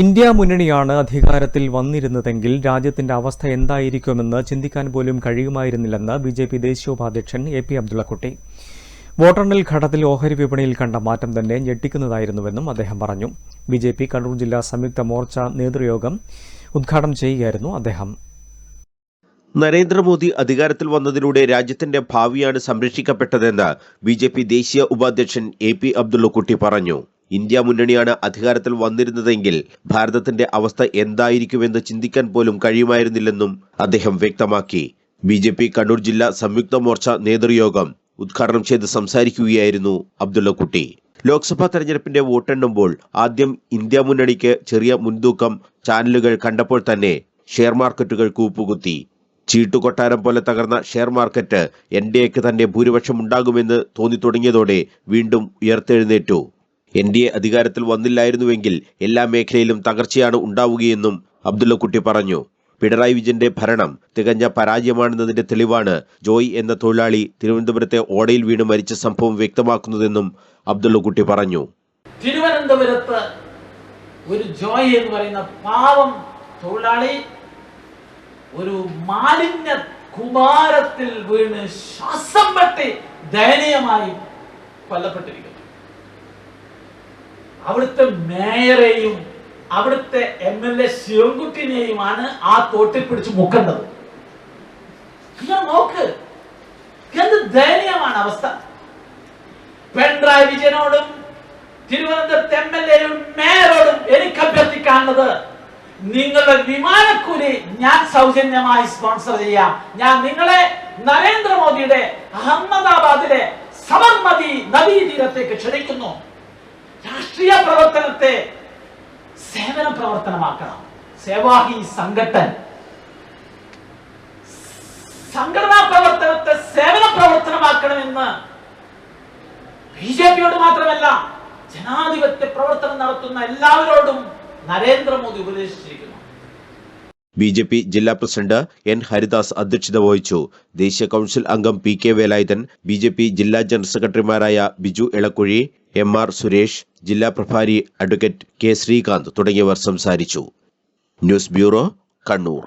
India മുന്നണിയാണ് അധികാരത്തിൽ വന്നിരുന്നതെങ്കിൽ രാജ്യത്തിന്റെ അവസ്ഥ എന്തായിരിക്കുമെന്ന് ചിന്തിക്കാൻ പോലും കഴിയുമായിരുന്നില്ലെന്ന് ബി ജെ പി ദേശീയോപാധ്യക്ഷൻ എ പി അബ്ദുള്ളക്കുട്ടി. വോട്ടെണ്ണൽ ഘട്ടത്തിൽ ഓഹരി വിപണിയിൽ കണ്ട മാറ്റം തന്നെ ഞെട്ടിക്കുന്നതായിരുന്നുവെന്നും അദ്ദേഹം പറഞ്ഞു. ബി ജെ പി കണ്ണൂർ ജില്ലാ സംയുക്ത മോർച്ച നേതൃയോഗം ഉദ്ഘാടനം ചെയ്യുകയായിരുന്നു അദ്ദേഹം. നരേന്ദ്രമോദി അധികാരത്തിൽ വന്നതിലൂടെ രാജ്യത്തിന്റെ ഭാവിയാണ് സംരക്ഷിക്കപ്പെട്ടതെന്ന് ബി ജെ പി ദേശീയ ഉപാധ്യക്ഷൻ എ പി അബ്ദുള്ളക്കുട്ടി പറഞ്ഞു. ഇന്ത്യ മുന്നണിയാണ് അധികാരത്തിൽ വന്നിരുന്നതെങ്കിൽ ഭാരതത്തിന്റെ അവസ്ഥ എന്തായിരിക്കുമെന്ന് ചിന്തിക്കാൻ പോലും കഴിയുമായിരുന്നില്ലെന്നും അദ്ദേഹം വ്യക്തമാക്കി. ബി ജെ പി കണ്ണൂർ ജില്ലാ സംയുക്ത മോർച്ച നേതൃയോഗം ഉദ്ഘാടനം ചെയ്ത് സംസാരിക്കുകയായിരുന്നു അബ്ദുള്ളക്കുട്ടി. ലോക്സഭാ തെരഞ്ഞെടുപ്പിന്റെ വോട്ടെണ്ണുമ്പോൾ ആദ്യം ഇന്ത്യ മുന്നണിക്ക് ചെറിയ മുൻതൂക്കം ചാനലുകൾ കണ്ടപ്പോൾ തന്നെ ഷെയർ മാർക്കറ്റുകൾ കൂപ്പുകുത്തി. ചീട്ടുകൊട്ടാരം പോലെ തകർന്ന ഷെയർ മാർക്കറ്റ് എൻ ഡി എക്ക് തന്നെ ഭൂരിപക്ഷം ഉണ്ടാകുമെന്ന് തോന്നിത്തുടങ്ങിയതോടെ വീണ്ടും ഉയർത്തെഴുന്നേറ്റു. എൻ ഡി എ അധികാരത്തിൽ വന്നില്ലായിരുന്നുവെങ്കിൽ എല്ലാ മേഖലയിലും തകർച്ചയാണ് ഉണ്ടാവുകയെന്നും അബ്ദുള്ളക്കുട്ടി പറഞ്ഞു. പിണറായി വിജയന്റെ ഭരണം തികഞ്ഞ പരാജയമാണെന്നതിന്റെ തെളിവാണ് ജോയ് എന്ന തൊഴിലാളി തിരുവനന്തപുരത്തെ ഓടയിൽ വീണ് മരിച്ച സംഭവം വ്യക്തമാക്കുന്നതെന്നും അബ്ദുള്ളക്കുട്ടി പറഞ്ഞു. തിരുവനന്തപുരത്ത് ഒരു ജോയ് എന്ന് പറയുന്ന പാവം തൊഴിലാളി ഒരു മാലിന്യ കുമാരത്തിൽ വീണ് ശ്വാസം പെട്ടി ദയനീയമായി കൊല്ലപ്പെട്ടിരിക്കുന്നു. അവിടുത്തെ മേയറെയും അവിടുത്തെ എം എൽ എ ശിവൻകുട്ടിനെയുമാണ് ആ തോട്ടിൽ പിടിച്ച് മുക്കേണ്ടത്. നോക്ക്. എന്ത് ദയനീയമാണ് അവസ്ഥ. പിണറായി വിജയനോടും തിരുവനന്തപുരത്ത് എം എൽ എയും മേയറോടും എനിക്ക് അഭ്യർത്ഥിക്കാനുള്ളത് നിങ്ങളുടെ വിമാനക്കൂലി ഞാൻ സൗജന്യമായി സ്പോൺസർ ചെയ്യാം. ഞാൻ നിങ്ങളെ നരേന്ദ്രമോദിയുടെ അഹമ്മദാബാദിലെ സബർമതി നദീതീരത്തേക്ക് ക്ഷണിക്കുന്നു. രാഷ്ട്രീയ പ്രവർത്തനത്തെ സേവന പ്രവർത്തനമാക്കണം. സേവാഹി സംഘട്ടൻ. സംഘടനാ പ്രവർത്തനത്തെ സേവന പ്രവർത്തനമാക്കണമെന്ന് ബി ജെ പിയോട് മാത്രമല്ല ജനാധിപത്യ പ്രവർത്തനം നടത്തുന്ന എല്ലാവരോടും നരേന്ദ്രമോദി ഉപദേശിച്ചിരിക്കുന്നു. ബി ജെ പി ജില്ലാ പ്രസിഡന്റ് എൻ ഹരിദാസ് അധ്യക്ഷത വഹിച്ചു. ദേശീയ കൌൺസിൽ അംഗം P K Velayudhan B J P ജില്ലാ ജനറൽ സെക്രട്ടറിമാരായ ബിജു ഇളക്കുഴി എം ആർ സുരേഷ് ജില്ലാ പ്രഭാരി അഡ്വക്കേറ്റ് കെ ശ്രീകാന്ത് തുടങ്ങിയവർ സംസാരിച്ചു. News bureau Kannur.